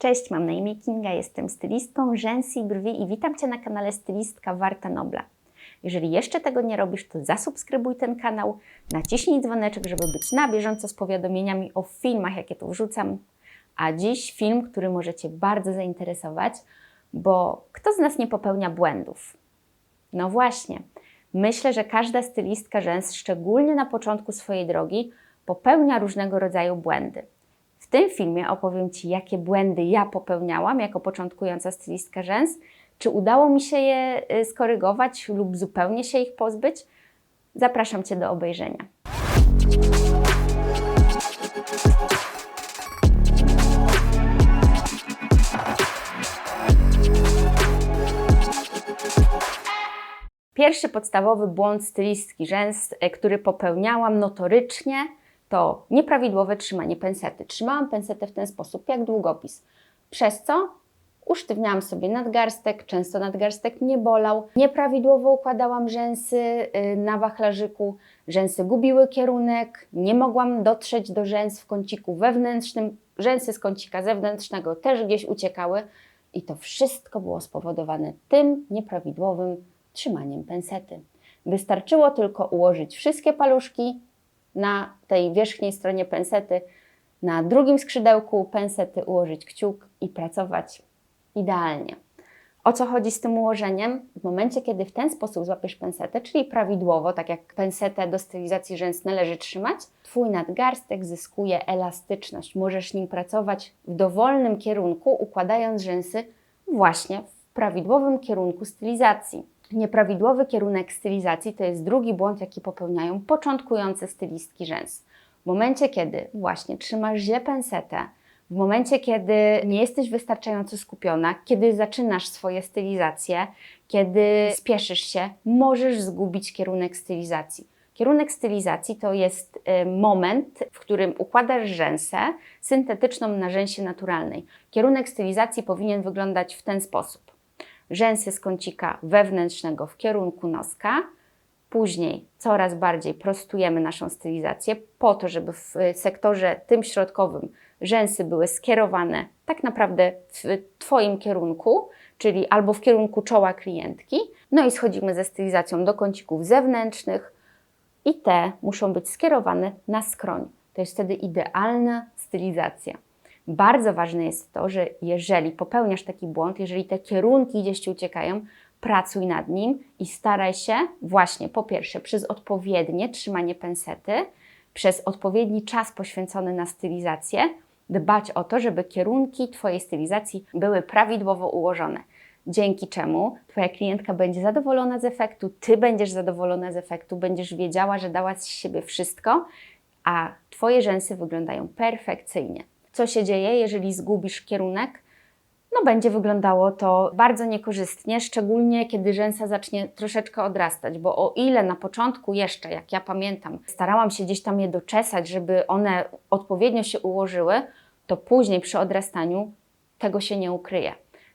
Cześć, mam na imię Kinga, jestem stylistką rzęsy i brwi i witam Cię na kanale Stylistka Warta Nobla. Jeżeli jeszcze tego nie robisz, to zasubskrybuj ten kanał, naciśnij dzwoneczek, żeby być na bieżąco z powiadomieniami o filmach, jakie tu wrzucam. A dziś film, który może Cię bardzo zainteresować, bo kto z nas nie popełnia błędów? No właśnie, myślę, że każda stylistka rzęs, szczególnie na początku swojej drogi, popełnia różnego rodzaju błędy. Tym filmie opowiem Ci, jakie błędy ja popełniałam jako początkująca stylistka rzęs, czy udało mi się je y, skorygować lub zupełnie się ich pozbyć. Zapraszam Cię do obejrzenia. Pierwszy podstawowy błąd stylistki rzęs, y, który popełniałam notorycznie, to nieprawidłowe trzymanie pensety. Trzymałam pensetę w ten sposób, jak długopis. Przez co usztywniałam sobie nadgarstek, często nadgarstek mnie bolał, nieprawidłowo układałam rzęsy y, na wachlarzyku, rzęsy gubiły kierunek, nie mogłam dotrzeć do rzęs w kąciku wewnętrznym, rzęsy z kącika zewnętrznego też gdzieś uciekały i to wszystko było spowodowane tym nieprawidłowym trzymaniem pensety. Wystarczyło tylko ułożyć wszystkie paluszki na tej wierzchniej stronie pensety, na drugim skrzydełku pensety ułożyć kciuk i pracować idealnie. O co chodzi z tym ułożeniem? W momencie, kiedy w ten sposób złapiesz pensetę, czyli prawidłowo, tak jak pensetę do stylizacji rzęs należy trzymać, Twój nadgarstek zyskuje elastyczność. Możesz nim pracować w dowolnym kierunku, układając rzęsy właśnie w prawidłowym kierunku stylizacji. Nieprawidłowy kierunek stylizacji to jest drugi błąd, jaki popełniają początkujące stylistki rzęs. W momencie, kiedy właśnie trzymasz źle pensetę, w momencie, kiedy nie jesteś wystarczająco skupiona, kiedy zaczynasz swoje stylizacje, kiedy spieszysz się, możesz zgubić kierunek stylizacji. Kierunek stylizacji to jest y, moment, w którym układasz rzęsę syntetyczną na rzęsie naturalnej. Kierunek stylizacji powinien wyglądać w ten sposób rzęsy z kącika wewnętrznego w kierunku noska. Później coraz bardziej prostujemy naszą stylizację po to, żeby w sektorze tym środkowym rzęsy były skierowane tak naprawdę w Twoim kierunku, czyli albo w kierunku czoła klientki. No i schodzimy ze stylizacją do kącików zewnętrznych i te muszą być skierowane na skroń. To jest wtedy idealna stylizacja. Bardzo ważne jest to, że jeżeli popełniasz taki błąd, jeżeli te kierunki gdzieś ci uciekają, pracuj nad nim i staraj się właśnie po pierwsze przez odpowiednie trzymanie pensety, przez odpowiedni czas poświęcony na stylizację, dbać o to, żeby kierunki Twojej stylizacji były prawidłowo ułożone. Dzięki czemu Twoja klientka będzie zadowolona z efektu, Ty będziesz zadowolona z efektu, będziesz wiedziała, że dałaś z siebie wszystko, a Twoje rzęsy wyglądają perfekcyjnie co się dzieje, jeżeli zgubisz kierunek. No, będzie wyglądało to bardzo niekorzystnie, szczególnie kiedy rzęsa zacznie troszeczkę odrastać, bo o ile na początku jeszcze, jak ja pamiętam, starałam się gdzieś tam je doczesać, żeby one odpowiednio się ułożyły, to później przy odrastaniu tego się nie ukryje.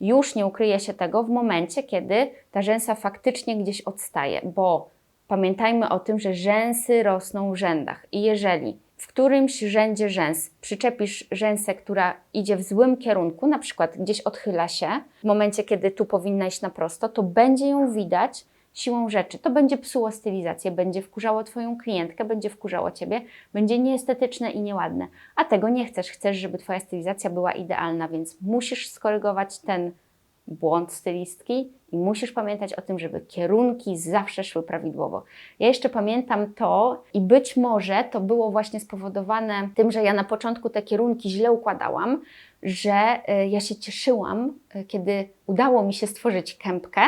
Już nie ukryje się tego w momencie, kiedy ta rzęsa faktycznie gdzieś odstaje, bo pamiętajmy o tym, że rzęsy rosną w rzędach i jeżeli w którymś rzędzie rzęs przyczepisz rzęsę, która idzie w złym kierunku, na przykład gdzieś odchyla się, w momencie, kiedy tu powinna iść na prosto, to będzie ją widać siłą rzeczy. To będzie psuło stylizację, będzie wkurzało Twoją klientkę, będzie wkurzało Ciebie, będzie nieestetyczne i nieładne. A tego nie chcesz. Chcesz, żeby Twoja stylizacja była idealna, więc musisz skorygować ten błąd stylistki i musisz pamiętać o tym, żeby kierunki zawsze szły prawidłowo. Ja jeszcze pamiętam to i być może to było właśnie spowodowane tym, że ja na początku te kierunki źle układałam, że e, ja się cieszyłam, e, kiedy udało mi się stworzyć kępkę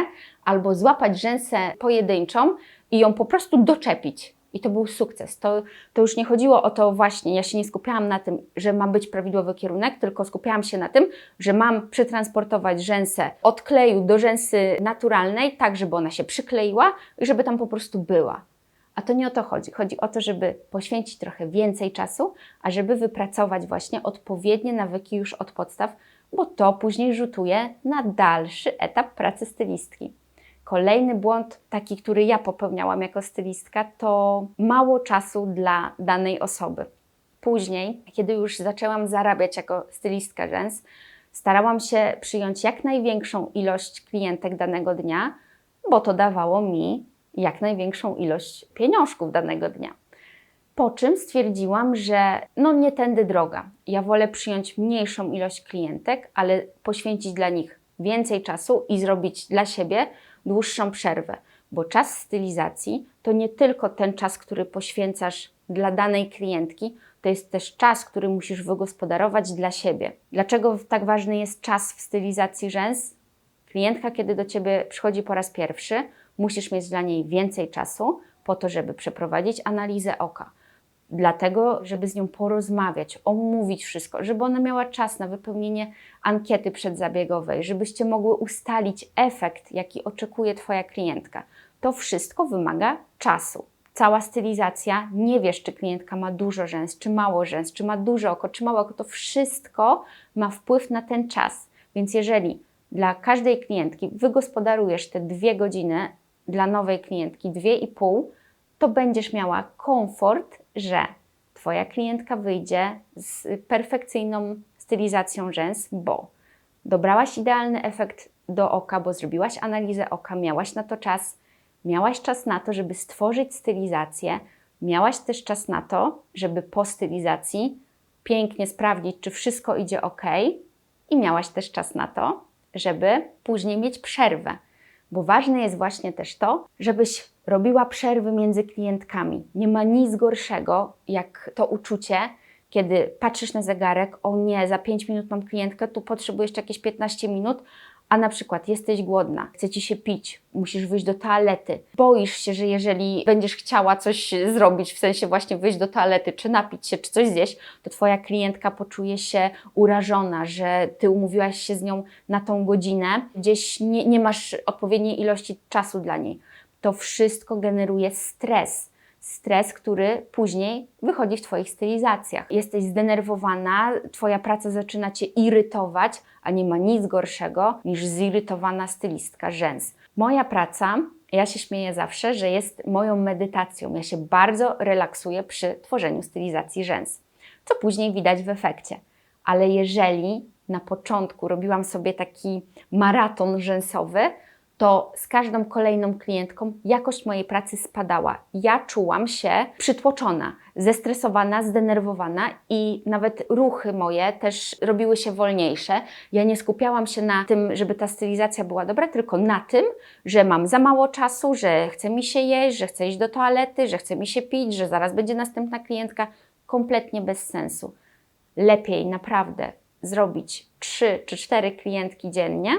albo złapać rzęsę pojedynczą i ją po prostu doczepić. I to był sukces. To, to już nie chodziło o to właśnie, ja się nie skupiałam na tym, że ma być prawidłowy kierunek, tylko skupiałam się na tym, że mam przetransportować rzęsę od kleju do rzęsy naturalnej, tak żeby ona się przykleiła i żeby tam po prostu była. A to nie o to chodzi. Chodzi o to, żeby poświęcić trochę więcej czasu, a żeby wypracować właśnie odpowiednie nawyki już od podstaw, bo to później rzutuje na dalszy etap pracy stylistki. Kolejny błąd, taki, który ja popełniałam jako stylistka, to mało czasu dla danej osoby. Później, kiedy już zaczęłam zarabiać jako stylistka rzęs, Starałam się przyjąć jak największą ilość klientek danego dnia, bo to dawało mi jak największą ilość pieniążków danego dnia. Po czym stwierdziłam, że no nie tędy droga. Ja wolę przyjąć mniejszą ilość klientek, ale poświęcić dla nich więcej czasu i zrobić dla siebie dłuższą przerwę. Bo czas stylizacji to nie tylko ten czas, który poświęcasz dla danej klientki, to jest też czas, który musisz wygospodarować dla siebie. Dlaczego tak ważny jest czas w stylizacji rzęs? Klientka, kiedy do ciebie przychodzi po raz pierwszy, musisz mieć dla niej więcej czasu po to, żeby przeprowadzić analizę oka. Dlatego, żeby z nią porozmawiać, omówić wszystko, żeby ona miała czas na wypełnienie ankiety przedzabiegowej, żebyście mogły ustalić efekt, jaki oczekuje Twoja klientka. To wszystko wymaga czasu. Cała stylizacja, nie wiesz, czy klientka ma dużo rzęs, czy mało rzęs, czy ma duże oko, czy małe oko, to wszystko ma wpływ na ten czas. Więc jeżeli dla każdej klientki wygospodarujesz te dwie godziny dla nowej klientki, dwie i pół, to będziesz miała komfort, że Twoja klientka wyjdzie z perfekcyjną stylizacją rzęs, bo dobrałaś idealny efekt do oka, bo zrobiłaś analizę oka, miałaś na to czas, miałaś czas na to, żeby stworzyć stylizację, miałaś też czas na to, żeby po stylizacji pięknie sprawdzić, czy wszystko idzie ok, i miałaś też czas na to, żeby później mieć przerwę. Bo ważne jest właśnie też to, żebyś robiła przerwy między klientkami. Nie ma nic gorszego, jak to uczucie, kiedy patrzysz na zegarek, o nie, za 5 minut mam klientkę, tu potrzebujesz jakieś 15 minut, a na przykład jesteś głodna, chce ci się pić, musisz wyjść do toalety, boisz się, że jeżeli będziesz chciała coś zrobić, w sensie właśnie wyjść do toalety, czy napić się, czy coś zjeść, to twoja klientka poczuje się urażona, że ty umówiłaś się z nią na tą godzinę, gdzieś nie, nie masz odpowiedniej ilości czasu dla niej. To wszystko generuje stres stres, który później wychodzi w Twoich stylizacjach. Jesteś zdenerwowana, Twoja praca zaczyna Cię irytować, a nie ma nic gorszego niż zirytowana stylistka rzęs. Moja praca, ja się śmieję zawsze, że jest moją medytacją. Ja się bardzo relaksuję przy tworzeniu stylizacji rzęs, co później widać w efekcie. Ale jeżeli na początku robiłam sobie taki maraton rzęsowy, to z każdą kolejną klientką jakość mojej pracy spadała. Ja czułam się przytłoczona, zestresowana, zdenerwowana i nawet ruchy moje też robiły się wolniejsze. Ja nie skupiałam się na tym, żeby ta stylizacja była dobra, tylko na tym, że mam za mało czasu, że chce mi się jeść, że chcę iść do toalety, że chce mi się pić, że zaraz będzie następna klientka. Kompletnie bez sensu. Lepiej naprawdę zrobić trzy czy cztery klientki dziennie,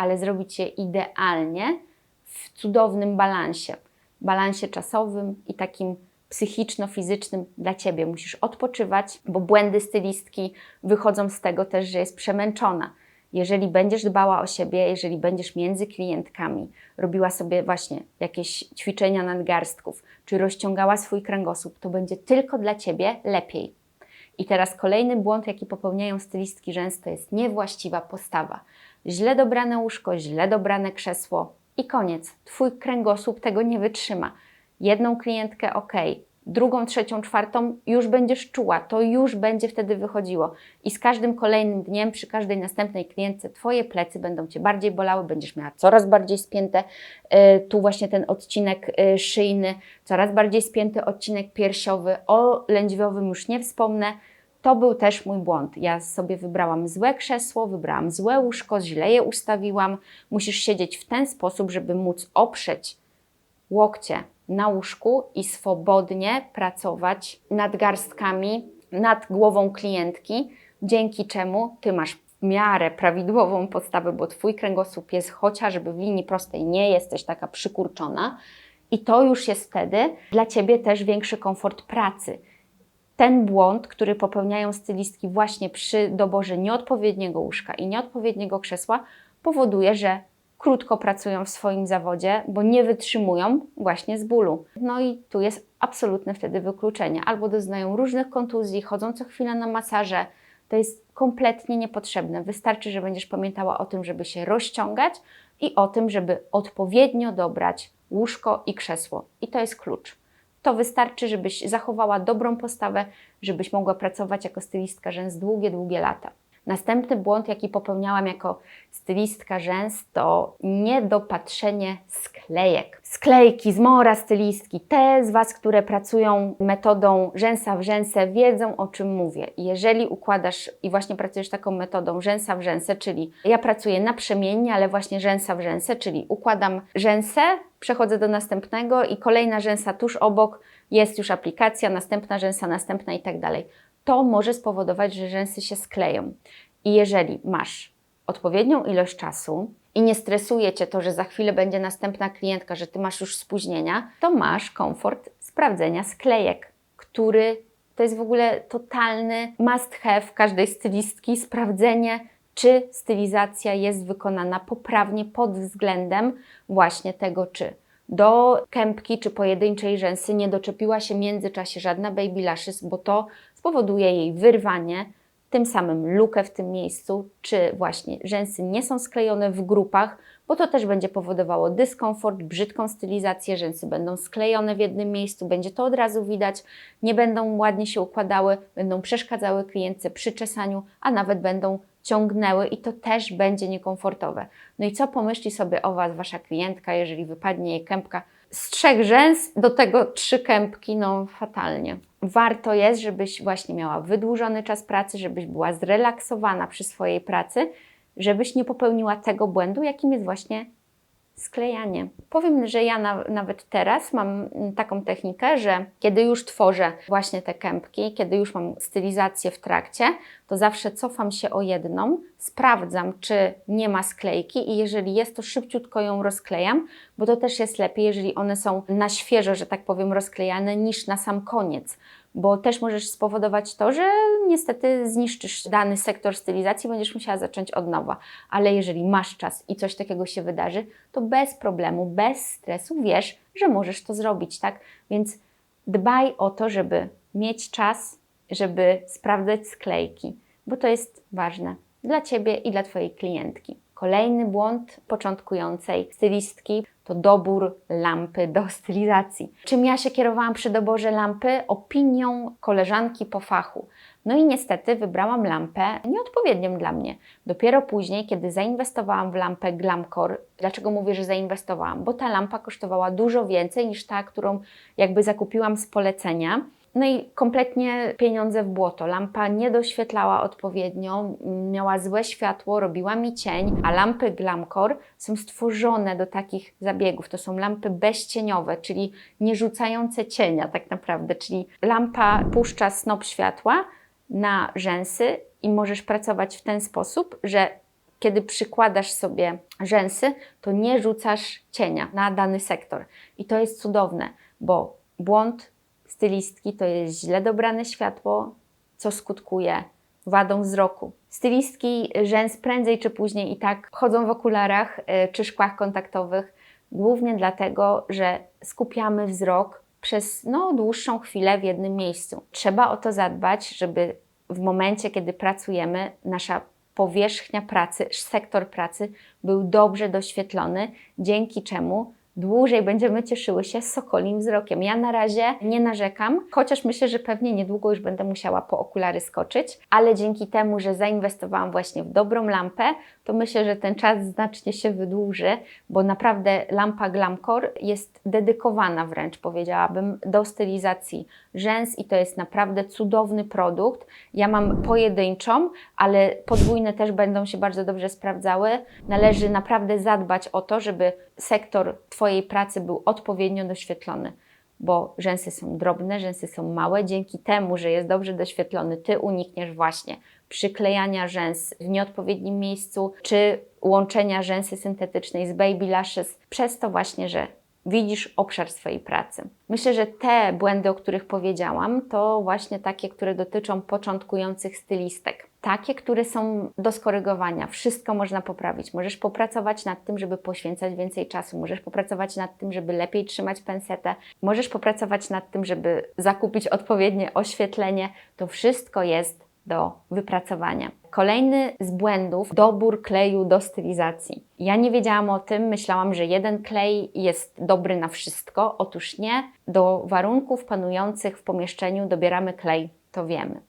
ale zrobić je idealnie w cudownym balansie. Balansie czasowym i takim psychiczno-fizycznym dla Ciebie. Musisz odpoczywać, bo błędy stylistki wychodzą z tego też, że jest przemęczona. Jeżeli będziesz dbała o siebie, jeżeli będziesz między klientkami, robiła sobie właśnie jakieś ćwiczenia nadgarstków, czy rozciągała swój kręgosłup, to będzie tylko dla Ciebie lepiej. I teraz kolejny błąd, jaki popełniają stylistki rzęs, to jest niewłaściwa postawa źle dobrane łóżko, źle dobrane krzesło i koniec. Twój kręgosłup tego nie wytrzyma. Jedną klientkę ok, drugą, trzecią, czwartą już będziesz czuła, to już będzie wtedy wychodziło. I z każdym kolejnym dniem, przy każdej następnej klientce, Twoje plecy będą Cię bardziej bolały, będziesz miała coraz bardziej spięte, y, tu właśnie ten odcinek y, szyjny, coraz bardziej spięty odcinek piersiowy, o lędźwiowym już nie wspomnę, to był też mój błąd. Ja sobie wybrałam złe krzesło, wybrałam złe łóżko, źle je ustawiłam. Musisz siedzieć w ten sposób, żeby móc oprzeć łokcie na łóżku i swobodnie pracować nad garstkami, nad głową klientki, dzięki czemu ty masz w miarę prawidłową podstawę, bo twój kręgosłup jest chociażby w linii prostej, nie jesteś taka przykurczona. I to już jest wtedy dla ciebie też większy komfort pracy ten błąd, który popełniają stylistki właśnie przy doborze nieodpowiedniego łóżka i nieodpowiedniego krzesła, powoduje, że krótko pracują w swoim zawodzie, bo nie wytrzymują właśnie z bólu. No i tu jest absolutne wtedy wykluczenie. Albo doznają różnych kontuzji, chodzą co chwilę na masaże. To jest kompletnie niepotrzebne. Wystarczy, że będziesz pamiętała o tym, żeby się rozciągać i o tym, żeby odpowiednio dobrać łóżko i krzesło. I to jest klucz. To wystarczy, żebyś zachowała dobrą postawę, żebyś mogła pracować jako stylistka rzęs długie, długie lata. Następny błąd, jaki popełniałam jako stylistka rzęs, to niedopatrzenie sklejek. Sklejki, zmora stylistki. Te z Was, które pracują metodą rzęsa w rzęsę, wiedzą o czym mówię. Jeżeli układasz i właśnie pracujesz taką metodą rzęsa w rzęsę, czyli ja pracuję naprzemiennie, ale właśnie rzęsa w rzęsę, czyli układam rzęsę, przechodzę do następnego i kolejna rzęsa tuż obok, jest już aplikacja, następna rzęsa, następna i tak dalej. To może spowodować, że rzęsy się skleją. I jeżeli masz odpowiednią ilość czasu i nie stresuje Cię to, że za chwilę będzie następna klientka, że Ty masz już spóźnienia, to masz komfort sprawdzenia sklejek, który to jest w ogóle totalny must have każdej stylistki, sprawdzenie, czy stylizacja jest wykonana poprawnie pod względem właśnie tego, czy do kępki czy pojedynczej rzęsy nie doczepiła się w międzyczasie żadna baby lashes, bo to spowoduje jej wyrwanie, tym samym lukę w tym miejscu, czy właśnie rzęsy nie są sklejone w grupach, bo to też będzie powodowało dyskomfort, brzydką stylizację, rzęsy będą sklejone w jednym miejscu, będzie to od razu widać, nie będą ładnie się układały, będą przeszkadzały klientce przy czesaniu, a nawet będą ciągnęły i to też będzie niekomfortowe. No i co pomyśli sobie o Was Wasza klientka, jeżeli wypadnie jej kępka z trzech rzęs, do tego trzy kępki, no fatalnie. Warto jest, żebyś właśnie miała wydłużony czas pracy, żebyś była zrelaksowana przy swojej pracy, żebyś nie popełniła tego błędu, jakim jest właśnie sklejanie. Powiem, że ja na, nawet teraz mam mm, taką technikę, że kiedy już tworzę właśnie te kępki, kiedy już mam stylizację w trakcie, to zawsze cofam się o jedną, sprawdzam, czy nie ma sklejki i jeżeli jest, to szybciutko ją rozklejam, bo to też jest lepiej, jeżeli one są na świeżo, że tak powiem, rozklejane, niż na sam koniec bo też możesz spowodować to, że niestety zniszczysz dany sektor stylizacji, będziesz musiała zacząć od nowa. Ale jeżeli masz czas i coś takiego się wydarzy, to bez problemu, bez stresu wiesz, że możesz to zrobić, tak? Więc dbaj o to, żeby mieć czas, żeby sprawdzać sklejki, bo to jest ważne dla Ciebie i dla Twojej klientki. Kolejny błąd początkującej stylistki to dobór lampy do stylizacji. Czym ja się kierowałam przy doborze lampy? Opinią koleżanki po fachu. No i niestety wybrałam lampę nieodpowiednią dla mnie. Dopiero później, kiedy zainwestowałam w lampę Glamcore, dlaczego mówię, że zainwestowałam? Bo ta lampa kosztowała dużo więcej niż ta, którą jakby zakupiłam z polecenia. No i kompletnie pieniądze w błoto. Lampa nie doświetlała odpowiednio, miała złe światło, robiła mi cień, a lampy Glamcore są stworzone do takich zabiegów. To są lampy bezcieniowe, czyli nie rzucające cienia tak naprawdę, czyli lampa puszcza snop światła na rzęsy i możesz pracować w ten sposób, że kiedy przykładasz sobie rzęsy, to nie rzucasz cienia na dany sektor. I to jest cudowne, bo błąd stylistki to jest źle dobrane światło, co skutkuje wadą wzroku. Stylistki rzęs prędzej czy później i tak chodzą w okularach y, czy szkłach kontaktowych, głównie dlatego, że skupiamy wzrok przez no, dłuższą chwilę w jednym miejscu. Trzeba o to zadbać, żeby w momencie, kiedy pracujemy, nasza powierzchnia pracy, sektor pracy był dobrze doświetlony, dzięki czemu dłużej będziemy cieszyły się sokolim wzrokiem. Ja na razie nie narzekam, chociaż myślę, że pewnie niedługo już będę musiała po okulary skoczyć, ale dzięki temu, że zainwestowałam właśnie w dobrą lampę, to myślę, że ten czas znacznie się wydłuży, bo naprawdę lampa Glamcore jest dedykowana wręcz, powiedziałabym, do stylizacji rzęs i to jest naprawdę cudowny produkt. Ja mam pojedynczą, ale podwójne też będą się bardzo dobrze sprawdzały. Należy naprawdę zadbać o to, żeby sektor Twojej pracy był odpowiednio doświetlony bo rzęsy są drobne, rzęsy są małe. Dzięki temu, że jest dobrze doświetlony, Ty unikniesz właśnie przyklejania rzęs w nieodpowiednim miejscu, czy łączenia rzęsy syntetycznej z baby lashes, przez to właśnie, że widzisz obszar swojej pracy. Myślę, że te błędy, o których powiedziałam, to właśnie takie, które dotyczą początkujących stylistek. Takie, które są do skorygowania. Wszystko można poprawić. Możesz popracować nad tym, żeby poświęcać więcej czasu. Możesz popracować nad tym, żeby lepiej trzymać pensetę. Możesz popracować nad tym, żeby zakupić odpowiednie oświetlenie. To wszystko jest do wypracowania. Kolejny z błędów dobór kleju do stylizacji. Ja nie wiedziałam o tym, myślałam, że jeden klej jest dobry na wszystko. Otóż nie. Do warunków panujących w pomieszczeniu dobieramy klej, to wiemy.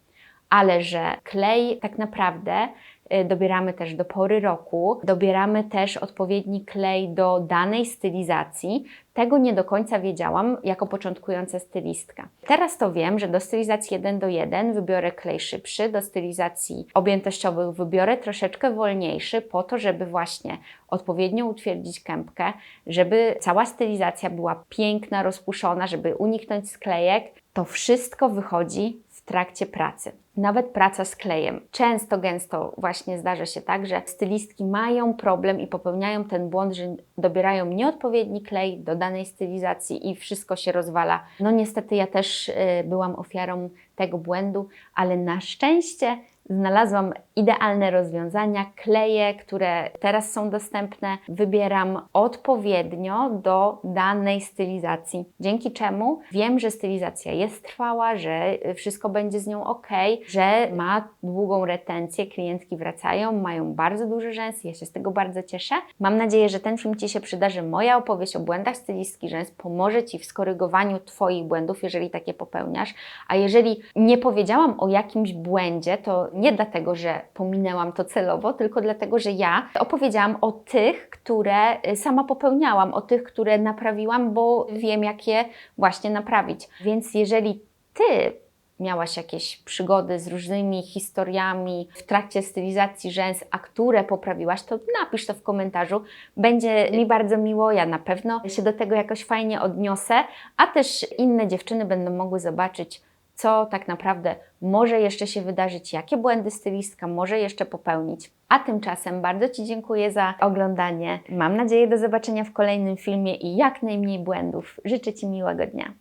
Ale że klej tak naprawdę y, dobieramy też do pory roku, dobieramy też odpowiedni klej do danej stylizacji. Tego nie do końca wiedziałam jako początkująca stylistka. Teraz to wiem, że do stylizacji 1 do 1 wybiorę klej szybszy, do stylizacji objętościowych wybiorę troszeczkę wolniejszy, po to, żeby właśnie odpowiednio utwierdzić kępkę, żeby cała stylizacja była piękna, rozpuszczona, żeby uniknąć sklejek. To wszystko wychodzi w trakcie pracy. Nawet praca z klejem. Często, gęsto właśnie zdarza się tak, że stylistki mają problem i popełniają ten błąd, że dobierają nieodpowiedni klej do danej stylizacji i wszystko się rozwala. No niestety ja też y, byłam ofiarą tego błędu, ale na szczęście znalazłam idealne rozwiązania, kleje, które teraz są dostępne. Wybieram odpowiednio do danej stylizacji, dzięki czemu wiem, że stylizacja jest trwała, że wszystko będzie z nią ok, że ma długą retencję, klientki wracają, mają bardzo duży rzęs, ja się z tego bardzo cieszę. Mam nadzieję, że ten film Ci się przyda, że moja opowieść o błędach stylistki rzęs pomoże Ci w skorygowaniu Twoich błędów, jeżeli takie popełniasz, a jeżeli nie powiedziałam o jakimś błędzie, to nie dlatego, że pominęłam to celowo, tylko dlatego, że ja opowiedziałam o tych, które y, sama popełniałam, o tych, które naprawiłam, bo wiem, jak je właśnie naprawić. Więc jeżeli Ty miałaś jakieś przygody z różnymi historiami w trakcie stylizacji rzęs, a które poprawiłaś, to napisz to w komentarzu. Będzie mi bardzo miło, ja na pewno się do tego jakoś fajnie odniosę, a też inne dziewczyny będą mogły zobaczyć, co tak naprawdę może jeszcze się wydarzyć, jakie błędy stylistka może jeszcze popełnić. A tymczasem bardzo Ci dziękuję za oglądanie. Mam nadzieję do zobaczenia w kolejnym filmie i jak najmniej błędów. Życzę Ci miłego dnia.